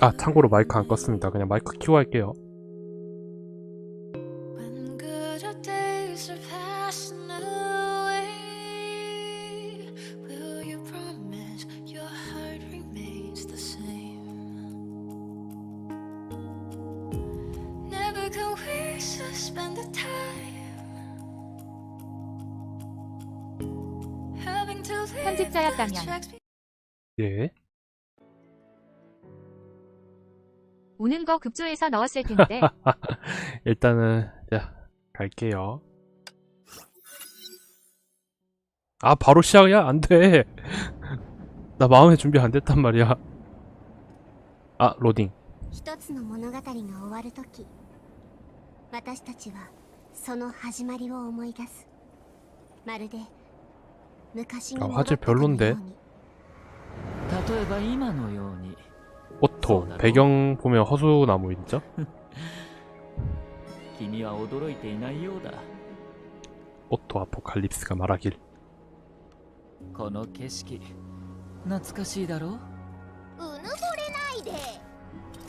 아 참고로 마이크 안 껐습니다. 그냥 마이크 켜고 할게요. 편집자였다면. the tracks 예. 우는 거 급조해서 넣었을 텐데 일단은 야 갈게요. 아 바로 시작이야? 안 돼. 나 마음의 준비 안 됐단 말이야. 아 로딩. 一つの物語が終わるとき私たちはその始まりを思い出すまるで昔に 아 戻った 화질 かのよう 별론데. に例えば今のように 오토 배경 보면 허수나무 있죠? 君は驚いていないようだ 오토 아포칼립스가 말하길. この景色懐かしいだろうぬぼれないで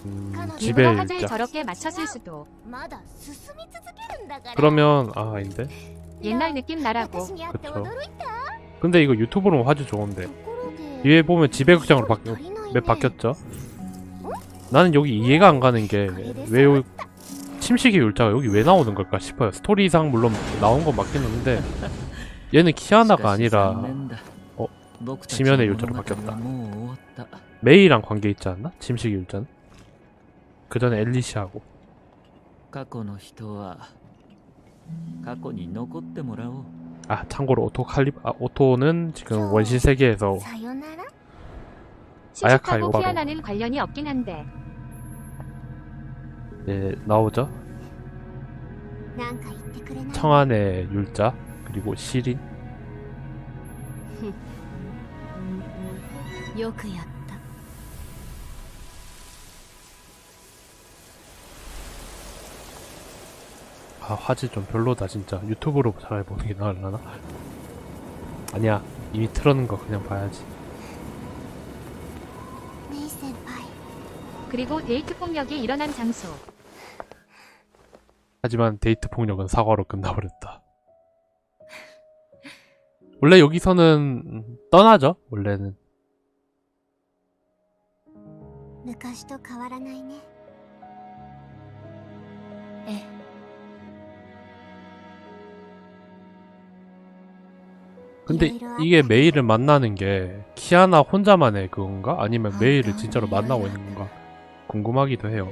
음, 彼女 집에 일부러 화질 읽자. 저렇게 맞췄을 수도 まだ進み続けるんだから 그러면 아 아닌데. 옛날 느낌 나라고 私に会って 그쵸. 驚いた 근데 이거 유튜브로는 화질 좋은데. ところで 뒤에 보면 지배극장으로 바뀌, 足りないね 맵 바뀌었죠? 나는 여기 이해가 안 가는 게 왜 요 침식의 율자가 여기 왜 나오는 걸까 싶어요. 스토리상 물론 나온 건 맞긴 한데 얘는 키아나가 しかし 아니라 残念だ 어 僕たち 지면의 の 율자로 物語 바뀌었다. はもう終わった 메이랑 관계 있지 않나? 침식의 율자는? 그 전에 엘리시하고 過去の人は過去に残ってもらおう 아 참고로 오토칼립 아, 오토는 지금 원시 세계에서 아야카 오바로는 관련이 없긴 한데. 네 나오죠? 청안의 율자 그리고 시린. 아 화질 좀 별로다 진짜 유튜브로 잘 보는 게 나을라나? 아니야 이미 틀어놓은 거 그냥 봐야지 メイ先輩、 그리고 데이트 폭력이 일어난 장소 하지만 데이트 폭력은 사과로 끝나버렸다 원래 여기서는 음, 떠나죠 원래는 昔と変わらないね。ええ。 근데 이게. 메이를 만나는 게 키아나 혼자만의 그건가? 아니면 아, 메이를 나 진짜로 만나고 있는 건가? 궁금하기도 해요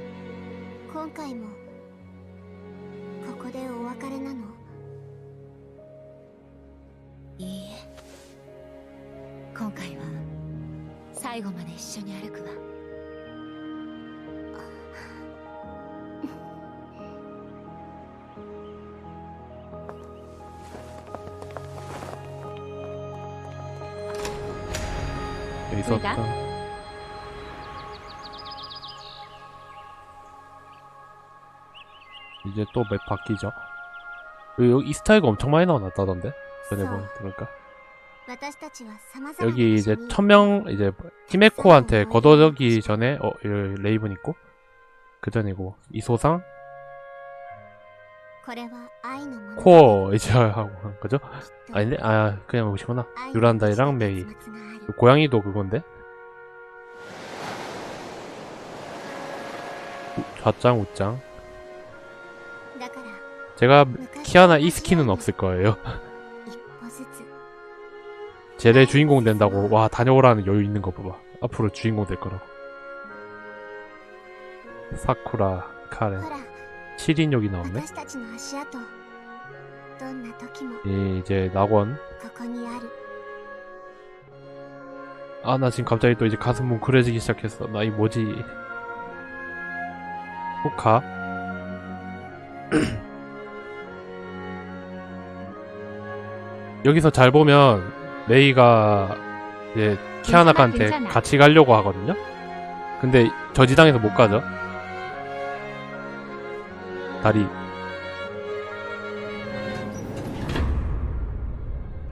있었다. 그러니까. 이제 또 맵 바뀌죠. 여기 이스타일가 엄청 많이 나왔다던데 전에 보니까. 그러니까. 여기 이제 천명 이제 히메코한테 거둬들기 전에 어 레이븐 있고 그 전이고 이소상 코어 이제 하고 그죠? 아닌데 아 그냥 보시구나 유란다이랑 메이 그 고양이도 그건데? 좌짱, 우짱. 제가 키아나 이 스킨은 없을 거예요. 제대 주인공 된다고 와 다녀오라는 여유 있는 거 봐봐. 앞으로 주인공 될 거라고. 사쿠라, 카렌. 7인욕이 나왔네? 예, 이제 낙원. 아 나 지금 갑자기 또 이제 가슴 뭉클해지기 시작했어. 나 이 뭐지? 호카 여기서 잘 보면 메이가 이제 키아나한테 괜찮아. 같이 가려고 하거든요? 근데 저지당에서 못 가죠? 다리.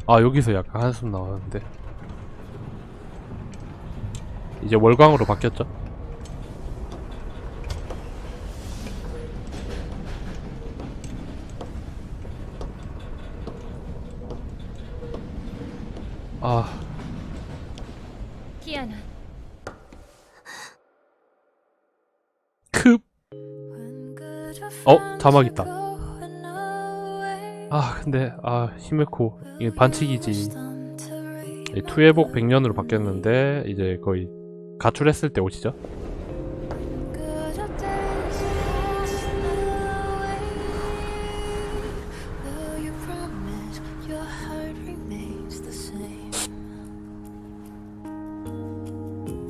아 여기서 약간 한숨 나왔는데 이제 월광으로 바뀌었죠? 아 키아나. 급! 어, 자막 있다. 아 근데 아 히메코 이게 반칙이지 투회복 100년으로 바뀌었는데 이제 거의 가출했을 때 same?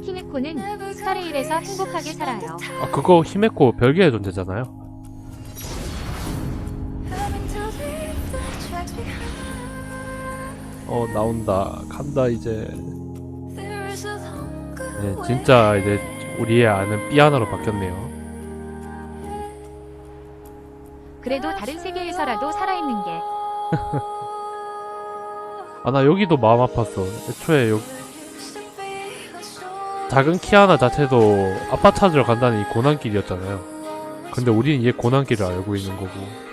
히메코는 스타레일에서 행복하게 살아요. 아 그거 히메코 별개의 존재잖아요. 어 나온다 간다 이제 네. 진짜 이제 우리의 아는 삐아나로 바뀌었네요 그래도 다른 세계에서라도 살아있는 게 아 나 여기도 마음 아팠어 애초에 soul. 작은 키아나 자체도 아빠 찾으러 간다는 이 고난길이었잖아요 근데 우리는 얘 고난길을 알고 있는 거고.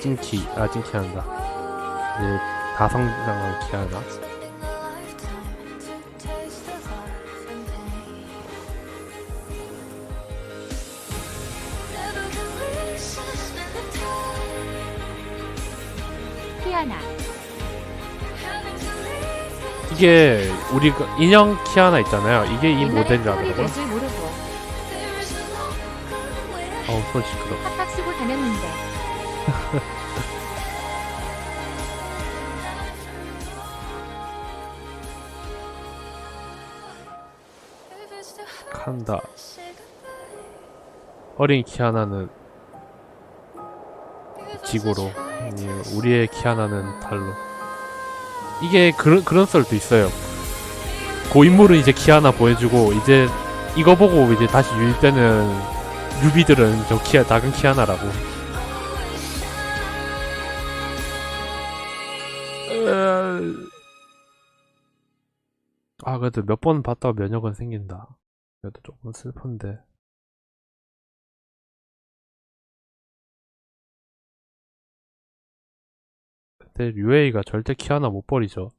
찐키 아 찐키 한다 이 제 다성장한 키아나 이게 우리가 인형 키아나 있잖아요 이게 이 모델이라더라고요 longer way. 어우 손 시끄러 팍팍 쓰고 다녔는데 goodbye. 어린 키아나는 지구로 예, 우리의 키아나는 달로. 이게 그런 그런 썰도 있어요. 고인물은 이제 키아나 보여주고 이제 이거 보고 이제 다시 유입되는 유비들은 저 키아 작은 키아나라고. 아. 그래도 몇 번 봤다가 면역은 생긴다 그래도 조금 슬픈데 근데 류에이가 절대 키아나 못 버리죠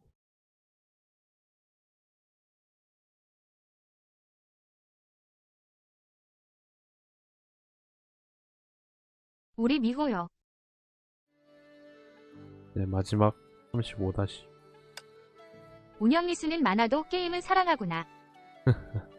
우리 미호요. 네 마지막 35다시 운영 미수는 많아도 게임은 사랑하구나.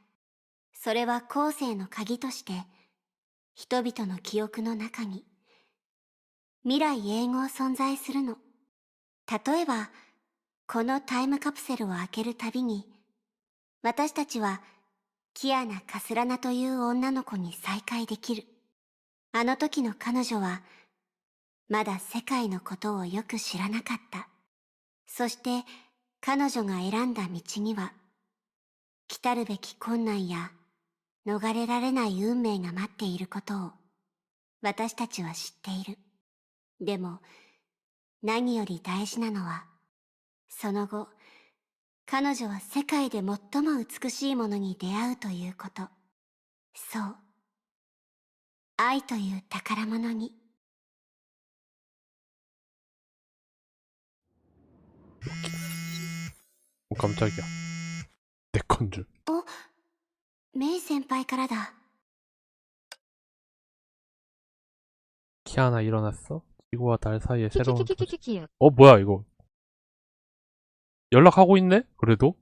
それは後世の鍵として人々の記憶の中に未来永劫存在するの例えばこのタイムカプセルを開けるたびに私たちはキアナ・カスラナという女の子に再会できる。あの時の彼女は、まだ世界のことをよく知らなかった。そして、彼女が選んだ道には、来たるべき困難や、逃れられない運命が待っていることを、私たちは知っている。でも、何より大事なのは、その後、彼女は世界で最も美しいものに出会うということ。そう。愛という宝物に。Wo kommt er her? ゅ メイ先輩からだ。 키아나 일어났어? 지구와 달 사이에 새로운 도시. 키키키키키키. 어 뭐야 이거? 연락하고 있네? 그래도?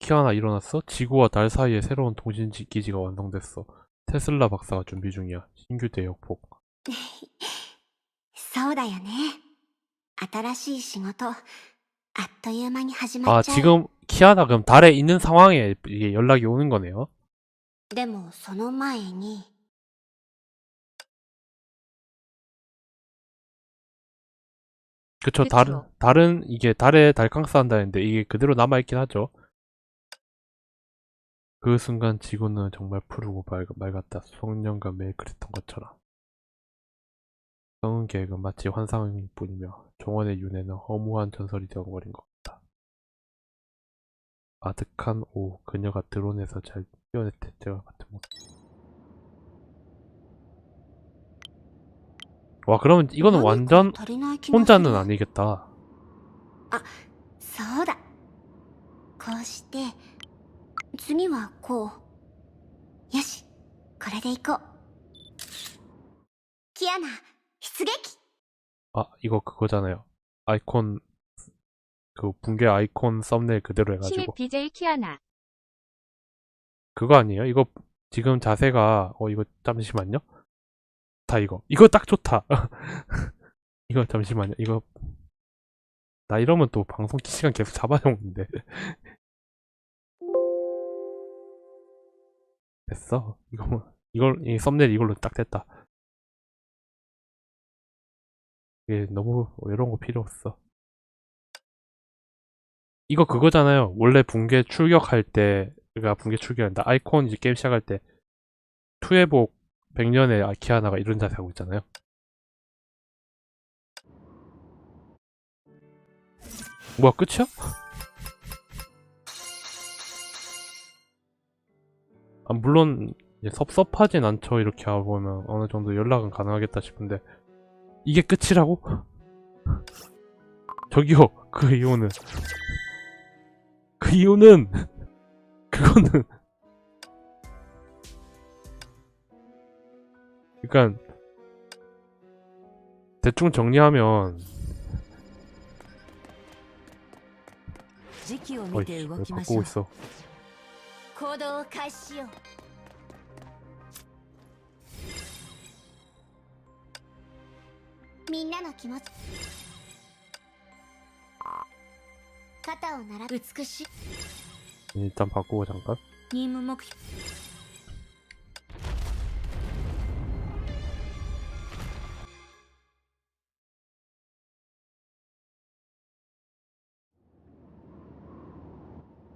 키아나 일어났어? 지구와 달 사이에 새로운 통신지 기지가 완성됐어. 테슬라 박사가 준비 중이야. 신규 대역폭. そうだよね新しい仕事 あっという間に始ま 아 っちゃう 지금 키아나 그럼 달에 있는 상황에 이게 연락이 오는 거네요. でもその前に 그쵸, 그쵸. 다른, 다른, 이게 달에 달캉스 한다는데 이게 그대로 남아있긴 하죠. 그 순간 지구는 정말 푸르고 맑, 맑았다. 수억년과 매일 그랬던 것처럼. 성은 계획은 마치 환상일 뿐이며 종원의 윤회는 허무한 전설이 되어버린 것 같다. 아득한 오후 그녀가 드론에서 잘 뛰어냈을 때와 같은 모습. 와 그러면 이거는 何か 완전 足りない気がする 혼자는 아니겠다. そうだこうして次はこうよしこれでいこうキアナ出撃 아, 이거 그거잖아요. 아이콘, 그 붕괴 아이콘 썸네일 그대로 신입 해가지고. BJ 키아나. 그거 아니에요? 이거 지금 자세가, 어, 이거 잠시만요. 다 이거. 이거 딱 좋다. 이거 잠시만요. 이거. 나 이러면 또 방송 키 시간 계속 잡아먹는데. 됐어. 이거, 뭐- 이걸, 이 썸네일 이걸로 딱 됐다. 이게 너무 이런 거 필요 없어. 이거 그거잖아요. 원래 붕괴 출격할 때, 그러니까 붕괴 출격한다. 아이콘 이제 게임 시작할 때, 투회복 100년의 아키아나가 이런 자세 하고 있잖아요. 뭐야, 끝이야? 아, 물론, 섭섭하진 않죠. 이렇게 하보면 어느 정도 연락은 가능하겠다 싶은데, 이게 끝이라고? 저기요, 그 이유는. 그 이유는, 그거는. 그니까, 대충 정리하면, 時期を 어이, 見て 왜 動きましょ 바꾸고 う 있어. 行動を開始しよう みんなの気持ち肩を並べ美しい 일단 바꾸고 잠깐. 任務目標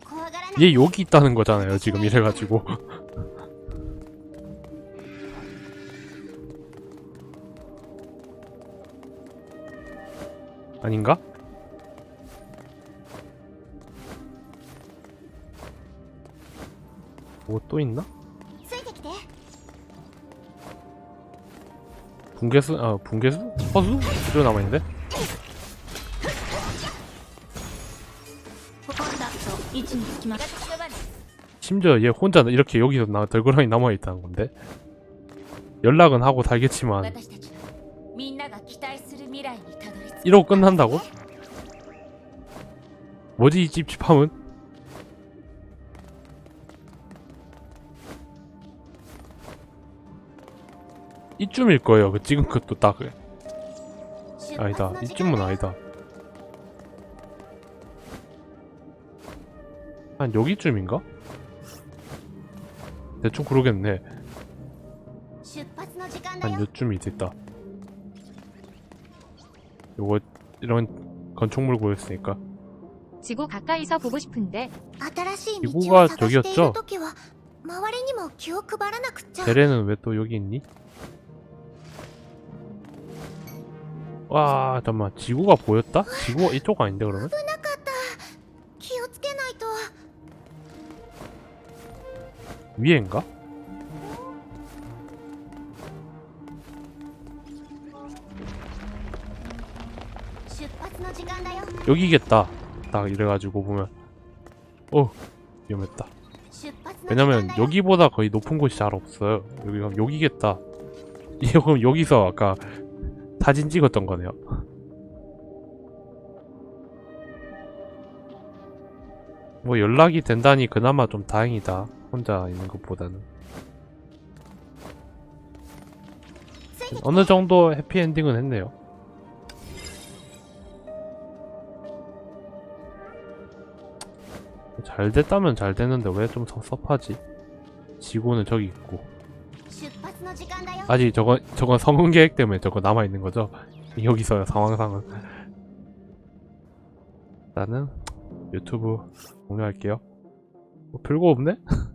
怖がらない 얘 여기 있다는 거잖아요, 지금 이래가지고. 아닌가? 뭐 또 있나? 붕괴수? 아 붕괴수? 허수? 이로 남아있는데? 심지어 얘 혼자 이렇게 여기서 나, 덜그랑이 남아있다는 건데 연락은 하고 달겠지만 이러고 끝난다고? 뭐지 이 찝찝함은? 이쯤일 거예요. 그 찍은 것도 딱. 아니다. 이쯤은 아니다. 한 여기쯤인가? 대충 그러겠네. 한 요쯤이 됐다. 요거 이런 건축물 보였으니까 지구 가까이서 보고 싶은데 新しい道 지구가 を探してい 저기였죠? る時は周りにも気を配らなくっちゃ 베레는 왜 또 여기 있니? 와 잠깐만 지구가 보였다? 지구가 이쪽 아닌데 그러면? なかった気をつけないと 위에인가? 여기겠다. 딱 이래가지고 보면. 어 위험했다. 왜냐면 여기보다 거의 높은 곳이 잘 없어요. 여기 그럼 여기겠다. 이거 그럼 여기서 아까 사진 찍었던 거네요. 뭐 연락이 된다니 그나마 좀 다행이다. 혼자 있는 것보다는. 어느 정도 해피엔딩은 했네요. 잘 됐다면 잘 됐는데 왜 좀 섭섭하지? 지고는 저기 있고 아직 저건 저건 성공 계획 때문에 저거 남아 있는 거죠? 여기서요 상황상은 나는 유튜브 공유할게요. 뭐 별거 없네?